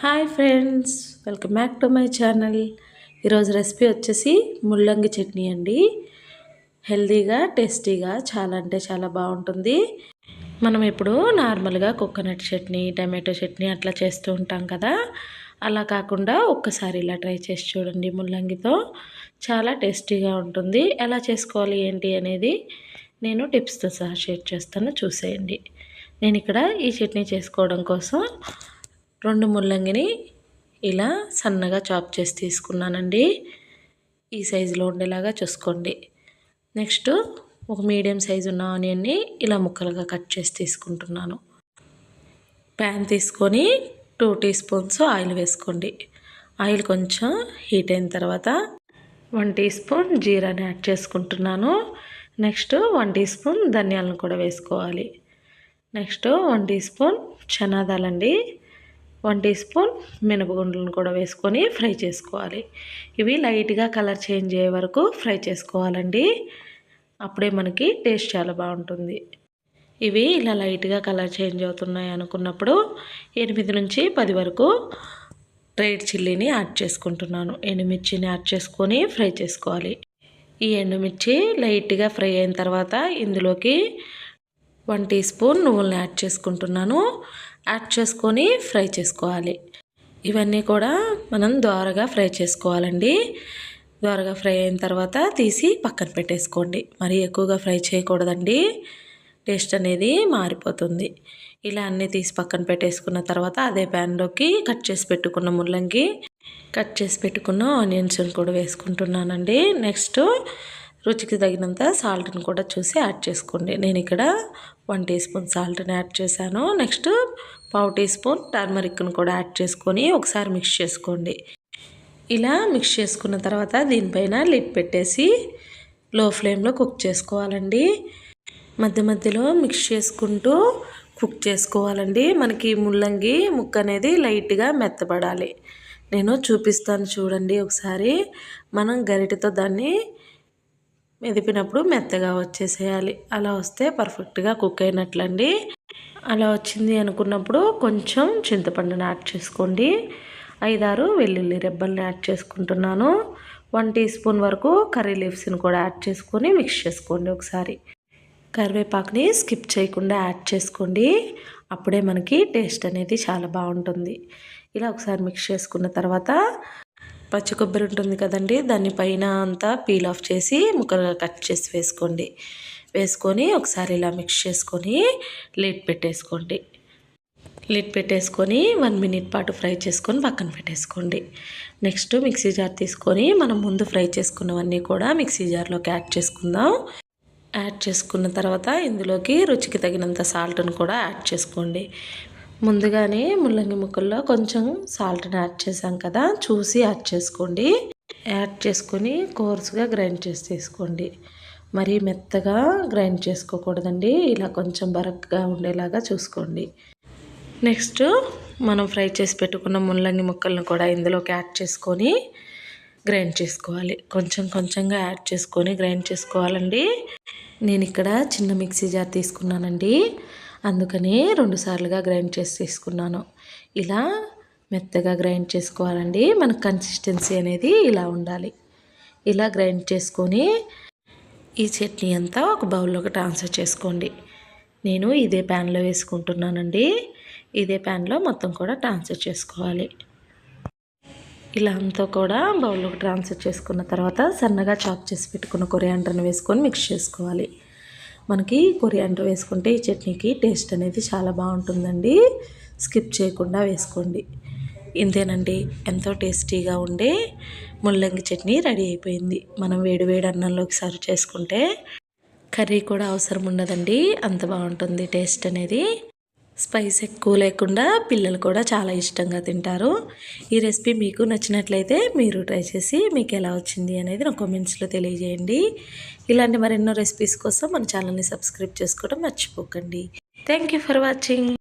Hi friends welcome back to my channel. ఈరోజు recipe వచ్చేసి ముల్లంగి చట్నీ అండి. హెల్తీగా టేస్టీగా చాలా అంటే చాలా బాగుంటుంది. మనం ఇప్పుడు నార్మల్గా కోకోనట్ చట్నీ టమాటో చట్నీ అట్లా చేస్తూ ఉంటాం కదా. అలా కాకుండా ఒక్కసారి ఇలా ట్రై చేసి చూడండి ముల్లంగితో. చాలా టేస్టీగా ఉంటుంది. ఎలా చేసుకోవాలి ఏంటి అనేది నేను టిప్స్తో సహా షేర్ చేస్తాను. చూసేయండి. నేను ఇక్కడ ఈ చట్నీ చేసుకోవడం కోసం రెండు ముల్లంగిని ఇలా సన్నగా చాప్ చేసి తీసుకున్నానండి. ఈ సైజులో ఉండేలాగా చూసుకోండి. నెక్స్ట్ ఒక మీడియం సైజు ఉన్న ఆనియన్ని ఇలా ముక్కలుగా కట్ చేసి తీసుకుంటున్నాను. ప్యాన్ తీసుకొని టూ టీ స్పూన్స్ ఆయిల్ వేసుకోండి. ఆయిల్ కొంచెం హీట్ అయిన తర్వాత వన్ టీ స్పూన్ జీరాని యాడ్ చేసుకుంటున్నాను. నెక్స్ట్ వన్ టీ స్పూన్ ధనియాలను కూడా వేసుకోవాలి. నెక్స్ట్ వన్ టీ స్పూన్ చనాదాలండి. వన్ టీ స్పూన్ మినపగుండ్లను కూడా వేసుకొని ఫ్రై చేసుకోవాలి. ఇవి లైట్గా కలర్ చేంజ్ అయ్యే వరకు ఫ్రై చేసుకోవాలండి. అప్పుడే మనకి టేస్ట్ చాలా బాగుంటుంది. ఇవి ఇలా లైట్గా కలర్ చేంజ్ అవుతున్నాయి అనుకున్నప్పుడు ఎనిమిది నుంచి పది వరకు రెడ్ చిల్లీని యాడ్ చేసుకుంటున్నాను. ఎండుమిర్చిని యాడ్ చేసుకొని ఫ్రై చేసుకోవాలి. ఈ ఎండుమిర్చి లైట్గా ఫ్రై అయిన తర్వాత ఇందులోకి వన్ టీ స్పూన్ నువ్వులను యాడ్ చేసుకుంటున్నాను. యాడ్ చేసుకొని ఫ్రై చేసుకోవాలి. ఇవన్నీ కూడా మనం దోరగా ఫ్రై చేసుకోవాలండి. దోరగా ఫ్రై అయిన తర్వాత తీసి పక్కన పెట్టేసుకోండి. మరీ ఎక్కువగా ఫ్రై చేయకూడదండి. టేస్ట్ అనేది మారిపోతుంది. ఇలా అన్నీ తీసి పక్కన పెట్టేసుకున్న తర్వాత అదే ప్యాన్లోకి కట్ చేసి పెట్టుకున్న ముల్లంగి కట్ చేసి పెట్టుకున్న ఆనియన్స్ని కూడా వేసుకుంటున్నానండి. నెక్స్ట్ రుచికి తగినంత సాల్ట్ని కూడా చూసి యాడ్ చేసుకోండి. నేను ఇక్కడ వన్ టీ స్పూన్ సాల్ట్ని యాడ్ చేశాను. నెక్స్ట్ పావు టీ స్పూన్ టర్మరిక్ను కూడా యాడ్ చేసుకొని ఒకసారి మిక్స్ చేసుకోండి. ఇలా మిక్స్ చేసుకున్న తర్వాత దీనిపైన లిడ్ పెట్టేసి లో ఫ్లేమ్లో కుక్ చేసుకోవాలండి. మధ్య మధ్యలో మిక్స్ చేసుకుంటూ కుక్ చేసుకోవాలండి. మనకి ముల్లంగి ముక్క అనేది లైట్గా మెత్తపడాలి. నేను చూపిస్తాను చూడండి ఒకసారి. మనం గరిటతో దాన్ని మెదిపినప్పుడు మెత్తగా వచ్చేసేయాలి. అలా వస్తే పర్ఫెక్ట్గా కుక్ అయినట్లండి. అలా వచ్చింది అనుకున్నప్పుడు కొంచెం చింతపండుని యాడ్ చేసుకోండి. ఐదారు వెల్లుల్లి రెబ్బల్ని యాడ్ చేసుకుంటున్నాను. వన్ టీ స్పూన్ వరకు కర్రీ లీవ్స్ని కూడా యాడ్ చేసుకొని మిక్స్ చేసుకోండి ఒకసారి. కరివేపాకుని స్కిప్ చేయకుండా యాడ్ చేసుకోండి. అప్పుడే మనకి టేస్ట్ అనేది చాలా బాగుంటుంది. ఇలా ఒకసారి మిక్స్ చేసుకున్న తర్వాత పచ్చి కొబ్బరి ఉంటుంది కదండి దాన్ని పైన అంతా పీల్ ఆఫ్ చేసి ముక్కలుగా కట్ చేసి వేసుకోండి. వేసుకొని ఒకసారి ఇలా మిక్స్ చేసుకొని లిడ్ పెట్టేసుకోండి. లిడ్ పెట్టేసుకొని వన్ మినిట్ పాటు ఫ్రై చేసుకొని పక్కన పెట్టేసుకోండి. నెక్స్ట్ మిక్సీ జార్ తీసుకొని మనం ముందు ఫ్రై చేసుకున్నవన్నీ కూడా మిక్సీ జార్లోకి యాడ్ చేసుకుందాం. యాడ్ చేసుకున్న తర్వాత ఇందులోకి రుచికి తగినంత సాల్ట్ను కూడా యాడ్ చేసుకోండి. ముందుగానే ముల్లంగి ముక్కల్లో కొంచెం సాల్ట్ని యాడ్ చేసాం కదా చూసి యాడ్ చేసుకోండి. యాడ్ చేసుకొని కోర్సుగా గ్రైండ్ చేసి తీసుకోండి. మరీ మెత్తగా గ్రైండ్ చేసుకోకూడదండి ఇలా కొంచెం బరక్గా ఉండేలాగా చూసుకోండి. నెక్స్ట్ మనం ఫ్రై చేసి పెట్టుకున్న ముల్లంగి ముక్కలను కూడా ఇందులోకి యాడ్ చేసుకొని గ్రైండ్ చేసుకోవాలి. కొంచెం కొంచెంగా యాడ్ చేసుకొని గ్రైండ్ చేసుకోవాలండి. నేను ఇక్కడ చిన్న మిక్సీ జార్ తీసుకున్నానండి. అందుకని రెండు సార్లుగా గ్రైండ్ చేసి తీసుకున్నాను ఇలా మెత్తగా గ్రైండ్ చేసుకోవాలండి. మన కన్సిస్టెన్సీ అనేది ఇలా ఉండాలి. ఇలా గ్రైండ్ చేసుకొని ఈ చట్నీ అంతా ఒక బౌల్లోకి ట్రాన్స్ఫర్ చేసుకోండి. నేను ఇదే ప్యాన్లో వేసుకుంటున్నానండి. ఇదే ప్యాన్లో మొత్తం కూడా ట్రాన్స్ఫర్ చేసుకోవాలి. ఇలా అంతా కూడా బౌల్లోకి ట్రాన్స్ఫర్ చేసుకున్న తర్వాత సన్నగా చాప్ చేసి పెట్టుకున్న కొరియాండర్ని వేసుకొని మిక్స్ చేసుకోవాలి. మనకి కొరియాండర్ వేసుకుంటే ఈ చట్నీకి టేస్ట్ అనేది చాలా బాగుంటుందండి. స్కిప్ చేయకుండా వేసుకోండి. ఇంతేనండి ఎంతో టేస్టీగా ఉండే ముల్లంగి చట్నీ రెడీ అయిపోయింది. మనం వేడి వేడి అన్నంలోకి సర్వ్ చేసుకుంటే కర్రీ కూడా అవసరం ఉండదండి. అంత బాగుంటుంది టేస్ట్ అనేది. స్పైస్ ఎక్కువ లేకుండా పిల్లలు కూడా చాలా ఇష్టంగా తింటారు. ఈ రెసిపీ మీకు నచ్చినట్లయితే మీరు ట్రై చేసి మీకు ఎలా వచ్చింది అనేది నా కామెంట్స్లో తెలియజేయండి. ఇలాంటి మరెన్నో రెసిపీస్ కోసం మన ఛానల్ని సబ్స్క్రైబ్ చేసుకోవడం మర్చిపోకండి. Thank for watching